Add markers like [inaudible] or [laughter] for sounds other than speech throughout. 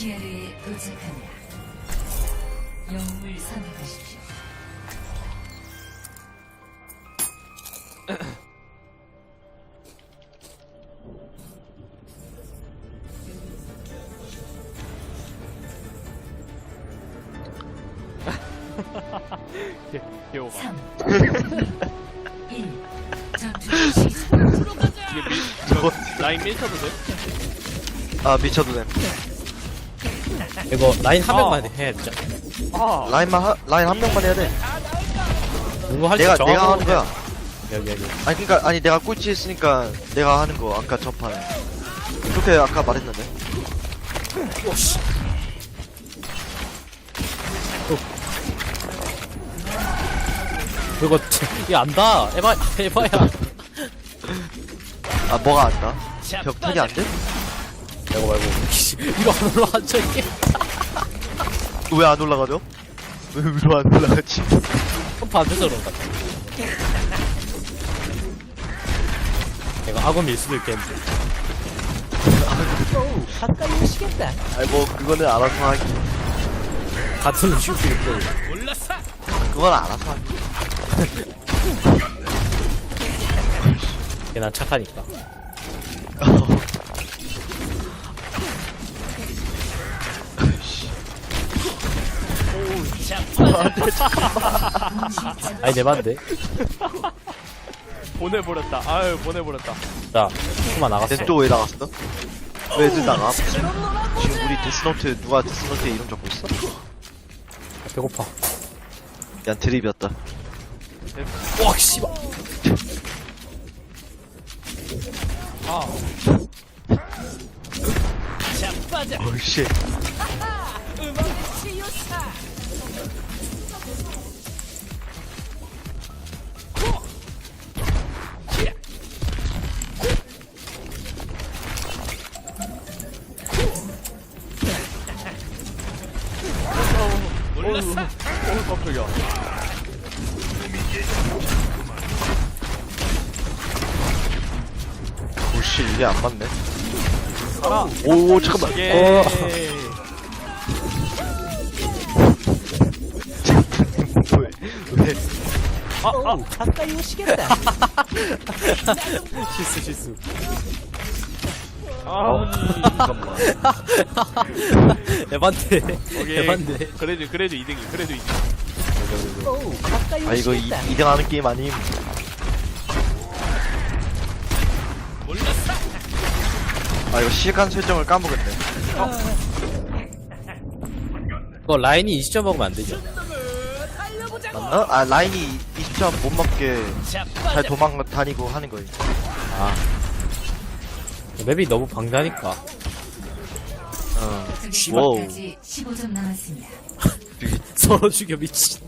기아르에 도착합니다. 영웅을 선택하십시오. 귀여워. 3, 2, 1. 전투 시작. 이게 밀, 저거 라인 밀쳐도 돼? 아 미쳐도 돼 이거 라인 한 아. 명만 해 진짜 아, 라인만 하, 라인 한 명만 해야 돼. 누구 할줄 내가 정하고 내가 하는 거야. 여기 여기. 아니 그니까 아니 내가 꼴찌 했으니까 내가 하는 거 아까 전판에 그렇게 아까 말했는데. 오씨 이거 이 안다 에바 에바야. 아 뭐가 안다 벽 타기 안 돼? 이거 말고. 씨, [laughs] 이거 안 올라왔죠 이게 왜 안 올라가죠? 왜 위로 안 올라가지? 돼서 그런가. 내가 악어 밀 수도 있겠는데. 가까이 오시겠다. 아니 뭐 그거는 알아서 하기. 같은 슈트 입고 그건 알아서 하기. [laughs] 걔난 착하니까 [laughs] 아니 내 반대 보내버렸다. 아유, 보내버렸다. 자 그만 나갔어 쟤또왜 나갔어? 왜 애들 나가? 지금 우리 데스노트 누가 데스노트에 이름 적고 있어? 배고파 야 드립이었다 와 씨발 아, 어이씨 몰랐어. 어우, 깜짝이야. 오씨 이게 안 맞네 가라. 오 잠깐만 예. 어. 왜, 왜 아, 아, 가까이 오시겠다 [laughs] 실수 실수. 잠깐만. [laughs] 에반데. 오케이. 에반데. 그래도, 그래도 2등이, 그래도 2등. 아 이거 2, 등 하는 게임 아님? 아 이거 시간 설정을 까먹었네. 그거 라인이 20점 먹으면 안 되죠? 맞나? 아 라인이 20점 못 먹게 잘 도망 다니고 하는 거지 아 맵이 너무 방대하니까 어 와우. 지금까지 15점 남았습니다. [laughs] 서로 죽여 미친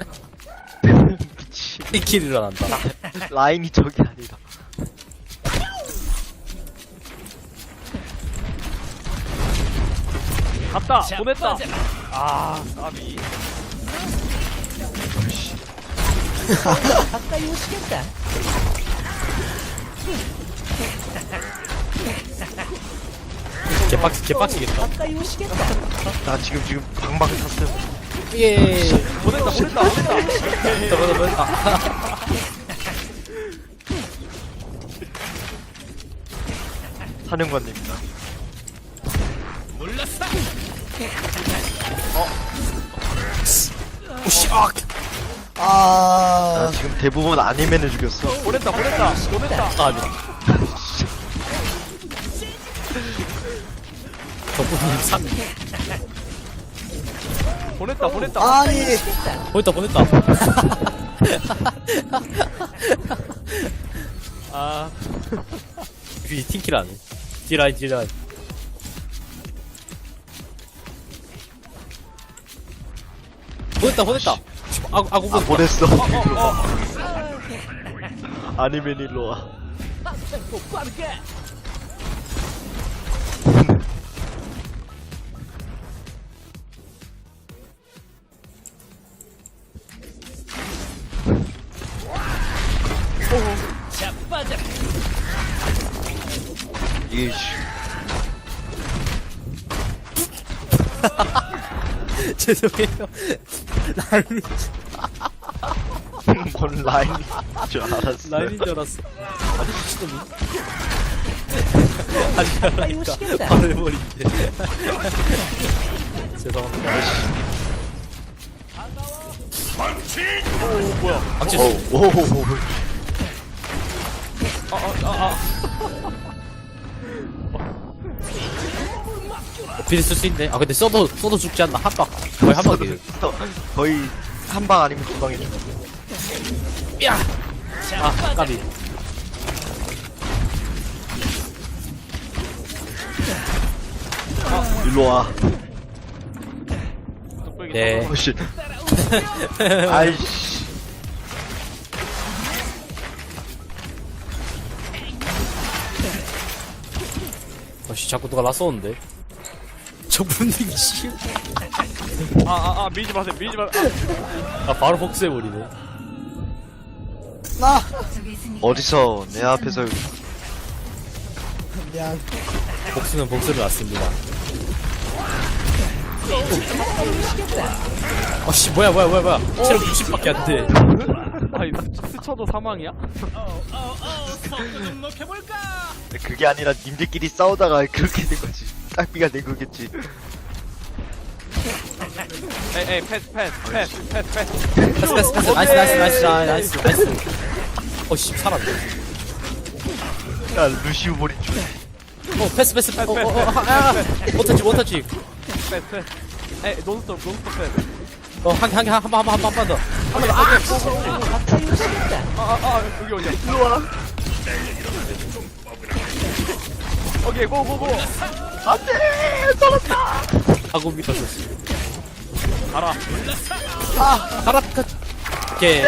미치 이킬 일어난다 [laughs] 라인이 저기 아니다 갔다. 보냈다. 아, 까비. [laughs] 개빡치 개빡치겠다. 나 지금 지금 방방 탔음 예. 보냈다, 보냈다, 보냈다. 저거도 뭐였다 [laughs] 사령관님이다. 오씨 아나 지금 대부분 아니면을 죽였어. 보냈다, 보냈다, 보냈다. 아니 덕분님 [laughs] 3 보냈다, 보냈다. 아니. 보냈다 보냈다. [laughs] 아, 위 팅킬 안해 딜라인 딜라인 보냈다 보냈다. 아구 아구 아 보냈다. 보냈어. 아니면 일로 와 이게 씨. [laughs] 죄송해요. 라인이, [laughs] 뭔 라인인 줄 알았어. 라인인 줄 알았어. 아니, 미친놈이. 아니, 그러니까. 바로 해버린대. [laughs] 죄송합니다. 오 뭐야 망치 오, 오, 오. 비리 쓸수 있네. 아, 근데 써도, 써도 죽지 않나? 한 방. 거의 한 방이에요. 거의 한 방 아니면 두 방이죠. 야! 아, 까비. 일로 와. 네. 오, [laughs] 씨. [laughs] 아이씨. 어씨, 자꾸 누가 나 쏘는데. 저 분위기 씨. 아아아 밀지 마세요 밀지 마 아, 아, 바로 복수해버리네. 승리. 어디서 내 앞에서 복수는 복수를 낳습니다. 어씨, 뭐야, 뭐야, 뭐야, 뭐야. 체력 60밖에 안 돼. 아니 스쳐도 사망이야? 그게 아니라 님들끼리 싸우다가 그렇게 된 거지. 딱비가 된 거겠지. 에이 에이 패스 패스 패스 패스 패스 패스, 패스, 패스. 나이스, 나이스, 나이스, 나이스, 나이스. 어씨, 살았네. 야, 루시우 머리 줄. 어, 패스, 패스, 패스. 어, 어, 어, 아, 원터치, 원터치. 패스 패스 에이 논스톱 논스톱 패스 어, 한 개, 한 개, 한 번, 한 번, 한 번, 한번 더. 한번 더. 아! 아아 여기 어디야 일로 와. 오케이 고고고 하고 밀었어. 가라 가라, 그. 오케이.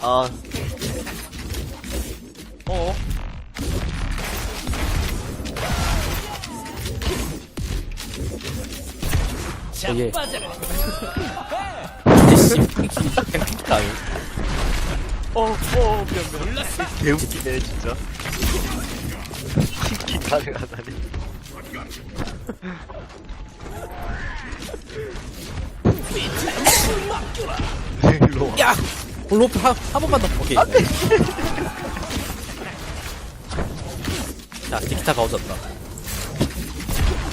아, 어 어, 예. 이씨, 핑키, 그냥 핑키 아니야. 어, 어, 미안, 미안. 개웃기네, 진짜. 킥 가능하다니. 일로 와. 야! 볼로프 한, 한 번만 더. 오케이. 자, 틱타가 오졌다.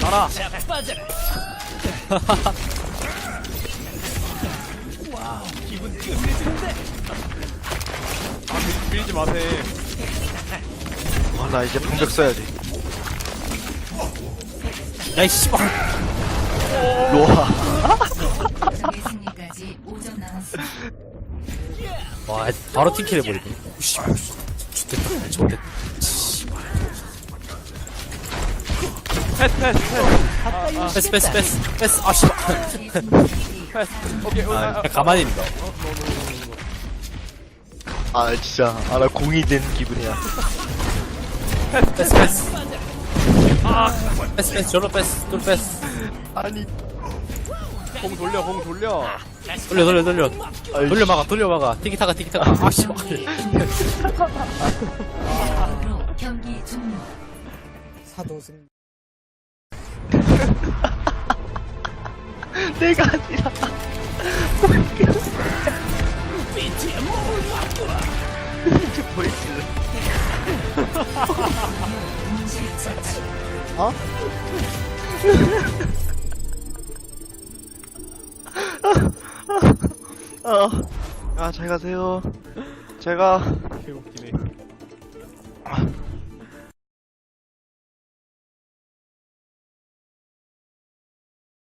가라. 아, 밀- 밀지 마세요. 와, 나 이제 방벽 써야지. 야, 이 씨발. 일로 와. 적의 승리까지 5점 남았습니다. 와, 바로 팅킬 해버리네. 씨발. 좋됐다. 좋됐다. 패스, 패스, 패스. 패스, 패스, 패스. 패스. 아, 씨발. 승리 오케이, 어, 아, 아, 가만히 있다. 아, 진짜. 아, 나 공이 된 기분이야. 패스, 패스. 패스, 패스. 저로 패스. 또 패스. 아니, 공 돌려, 공 돌려. 돌려, 돌려, 돌려. 아이씨. 돌려 막아, 돌려 막아. 티키타가, 티키타가. 아, 씨발. 으로 경기 종료. [laughs] 내가 아니라. 이제 보이지. 동시 처치. 아, 아, 잘 가세요. 제가.